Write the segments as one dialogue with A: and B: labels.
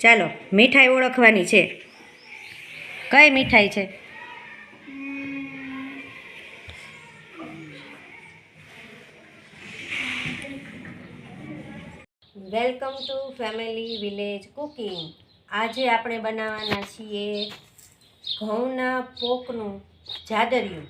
A: ચાલો, મીઠાઈ ઓળખવાની છે. કઈ મીઠાઈ છે? Welcome to family village cooking. આજે આપણે બનાવવાના છીએ ઘઉંના પોકનું જાદરિયું.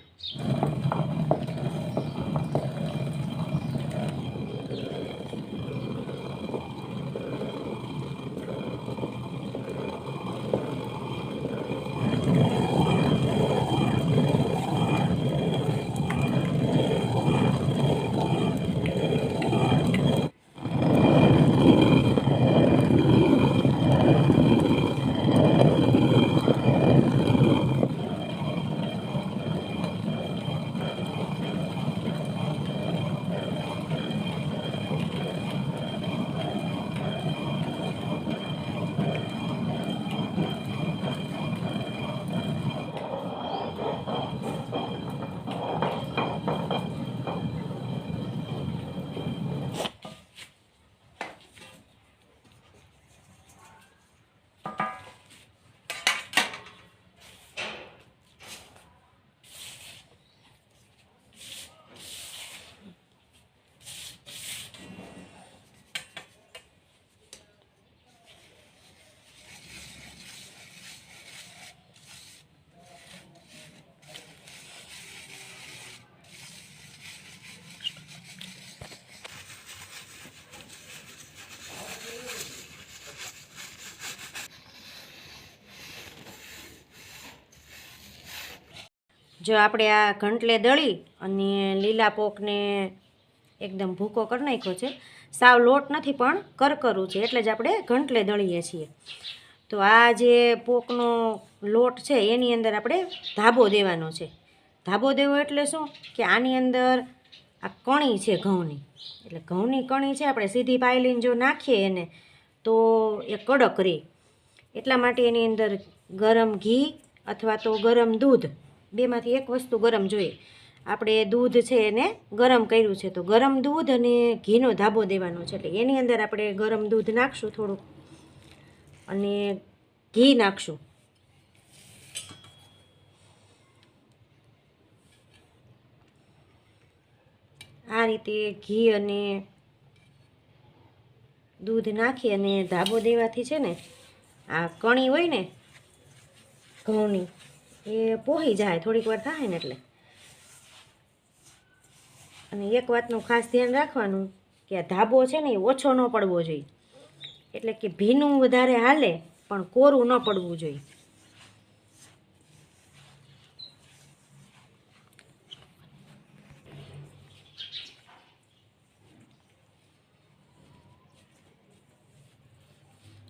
A: જો આપણે આ ઘંટલે દળી અને લીલા પોકને એકદમ ભૂકો કરી નાખ્યો છે. સાવ લોટ નથી, પણ કરકરું છે, એટલે જ આપણે ઘંટલે દળીએ છીએ. તો આ જે પોકનો લોટ છે, એની અંદર આપણે ધાબો દેવાનો છે. ધાબો દેવો એટલે શું? કે આની અંદર આ કણી છે ઘઉંની. એટલે ઘઉંની કણી છે, આપણે સીધી પાયલીને જો નાખીએ એને, તો એ કડક રહે એટલા માટે એની અંદર ગરમ ઘી અથવા તો ગરમ દૂધ બેમાંથી એક વસ્તુ ગરમ જોઈએ. આપણે દૂધ છે એને ગરમ કર્યું છે. તો ગરમ દૂધ અને ઘીનો ધાબો દેવાનો છે. એટલે એની અંદર આપણે ગરમ દૂધ નાખશું થોડુંક અને ઘી નાખશું. આ રીતે ઘી અને દૂધ નાખી અને ધાબો દેવાથી છે ને, આ કણી હોય ને, ઘઉંની એ પોહી જાય થોડીક વાર થાય ને એટલે. અને એક વાતનું ખાસ ધ્યાન રાખવાનું કે આ ધાબો છે ને એ ઓછો ન પડવો જોઈએ. એટલે કે ભીનું વધારે હાલે, પણ કોરું ન પડવું જોઈએ.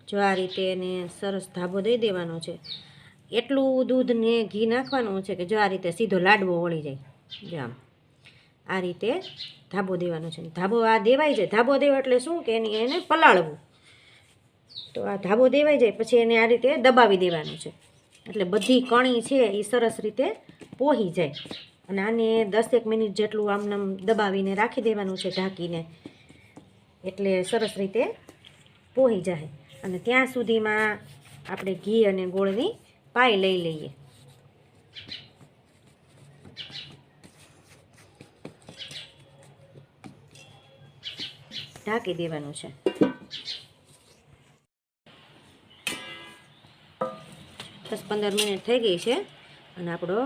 A: જો આ રીતે એને સરસ ધાબો દઈ દેવાનો છે. એટલું દૂધ ને ઘી નાખવાનું છે કે જો આ રીતે સીધો લાડવો વળી જાય. જો આમ. આ રીતે ધાબો દેવાનો છે. ધાબો આ દેવાય જાય ધાબો દેવા એટલે શું કે એની એને પલાળવું. તો આ ધાબો દેવાઈ જાય, પછી એને આ રીતે દબાવી દેવાનું છે. એટલે બધી કણી છે એ સરસ રીતે પોહી જાય. અને આને દસેક મિનિટ જેટલું આમનામ દબાવીને રાખી દેવાનું છે ઢાંકીને. એટલે સરસ રીતે પોહી જાય. અને ત્યાં સુધીમાં આપણે ઘી અને ગોળની પાઈ લઈ લઈએ. ઢાંકી દેવાનું છે. દસ પંદર મિનિટ થઈ ગઈ છે અને આપણો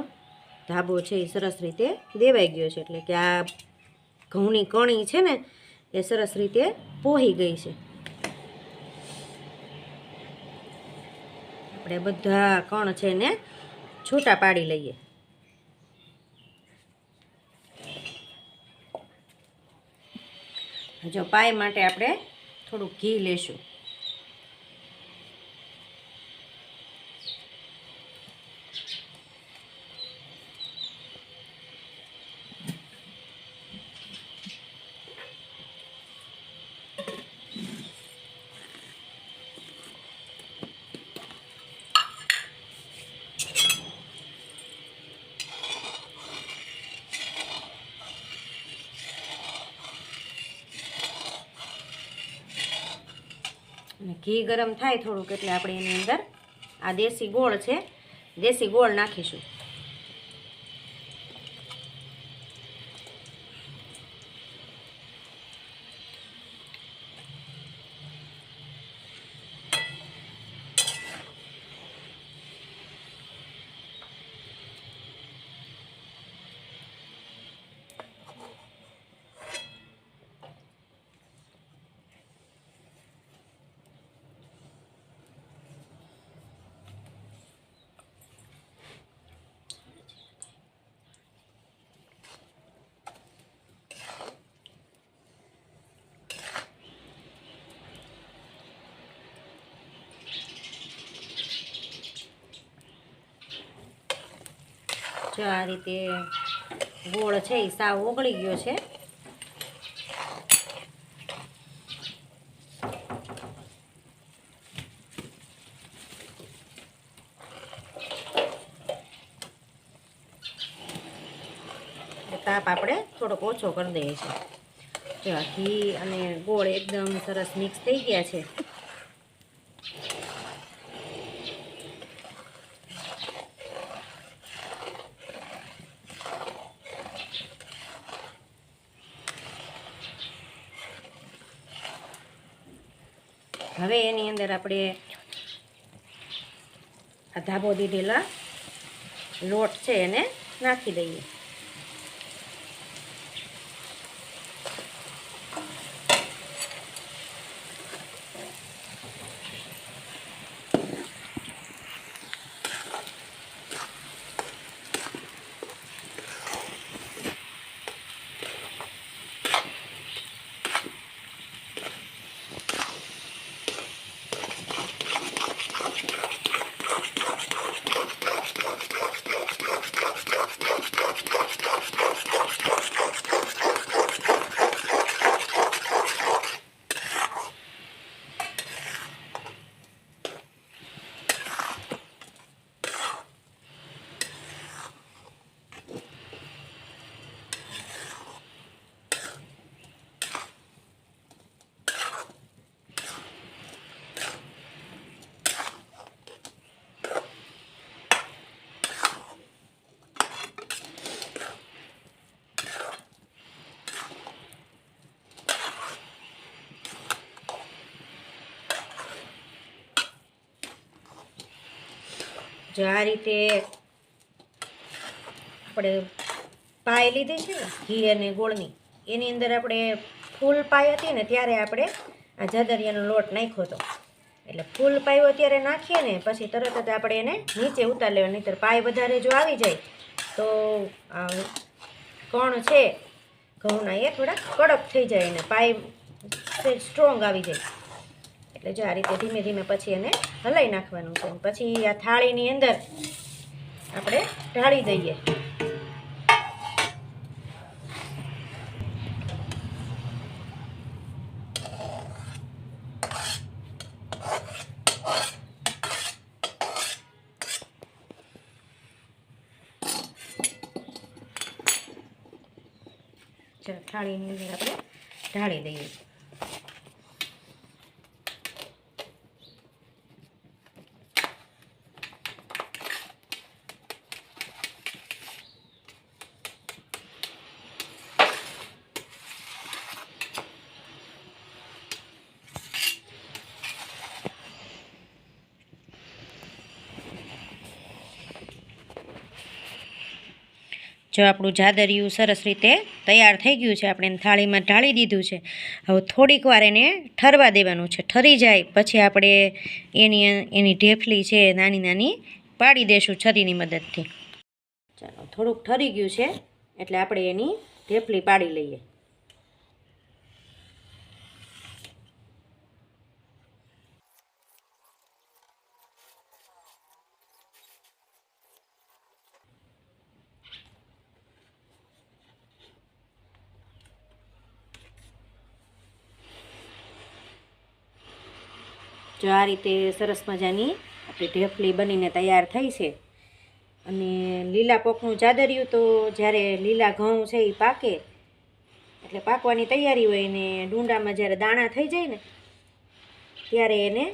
A: ધાબો છે એ સરસ રીતે દેવાઈ ગયો છે. એટલે કે આ ઘઉંની કણી છે ને, એ સરસ રીતે પોહી ગઈ છે. આપણે બધા કણ છે ને છૂટા પાડી લઈએ. જો પાય માટે આપણે થોડુંક ઘી લેશું. ઘી ગરમ થાય થોડુંક એટલે આપણે એની અંદર આ દેશી ગોળ છે, દેશી ગોળ નાખીશું. જો આ રીતે ગોળ છે એ સાવ ઓગળી ગયો છે. તાપ આપણે થોડોક ઓછો કરી દઈએ છીએ. ઘી અને ગોળ એકદમ સરસ મિક્સ થઈ ગયા છે. હવે એની અંદર આપણે આ ધાબો દીધેલા લોટ છે એને નાખી દઈએ. જો આ રીતે આપણે પાય લીધી છે ને, ઘી અને ગોળની, એની અંદર આપણે ફૂલ પાય હતી ને, ત્યારે આપણે આ જાદરિયાનો લોટ નાખ્યો હતો. એટલે ફૂલ પાયો ત્યારે નાખીએ ને, પછી તરત જ આપણે એને નીચે ઉતાર લેવા નહીંતર પાય વધારે જો આવી જાય, તો કણ છે, ઘઉંના એ થોડા કડક થઈ જાય અને પાય સ્ટ્રોંગ આવી જાય. એટલે જો આ રીતે ધીમે ધીમે પછી એને હલાઈ નાખવાનું છે. પછી આ થાળીની અંદર આપણે ઢાળી દઈએ. ચાલો થાળીની અંદર આપણે ઢાળી દઈએ. જો આપણું જાદરિયું સરસ રીતે તૈયાર થઈ ગયું છે, આપણે થાળીમાં ઢાળી દીધું છે. હવે થોડીક વાર એને ઠરવા દેવાનું છે. ઠરી જાય, પછી આપણે એની એની ઢેફલી છે નાની નાની પાડી દેશું છરીની મદદથી. ચાલો, થોડુંક ઠરી ગયું છે, એટલે આપણે એની ઢેફલી પાડી લઈએ. જો આ રીતે સરસ મજાની આપણી ઢેફલી બનીને તૈયાર થઈ છે. અને લીલા પોખનું જાદરિયું તો જ્યારે લીલા ઘઉં છે એ પાકે, એટલે પાકવાની તૈયારી હોય ને ડુંડામાં જ્યારે દાણા થઈ જાય ને, ત્યારે એને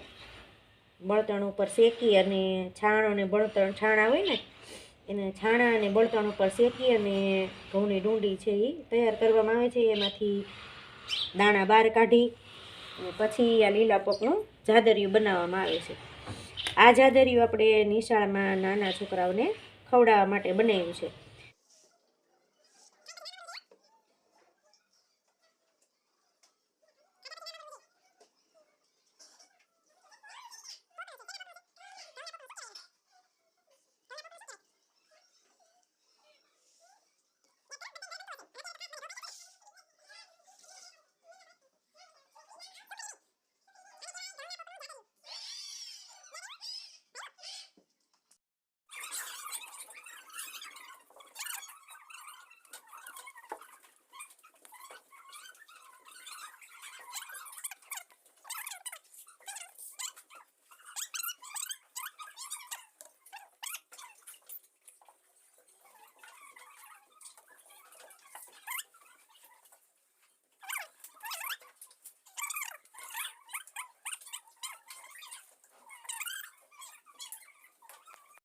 A: બળતણ ઉપર શેકી અને છાણ અને બળતણ છાણા હોય ને, એને છાણા અને બળતણ ઉપર શેકી અને ઘઉંની ડુંડી છે એ તૈયાર કરવામાં આવે છે. એમાંથી દાણા બહાર કાઢી અને પછી આ લીલા પોકનું જાદરિયું બનાવવામાં આવે છે. આ જાદરિયું આપણે નિશાળમાં નાના છોકરાઓને ખવડાવવા માટે બનાવ્યું છે.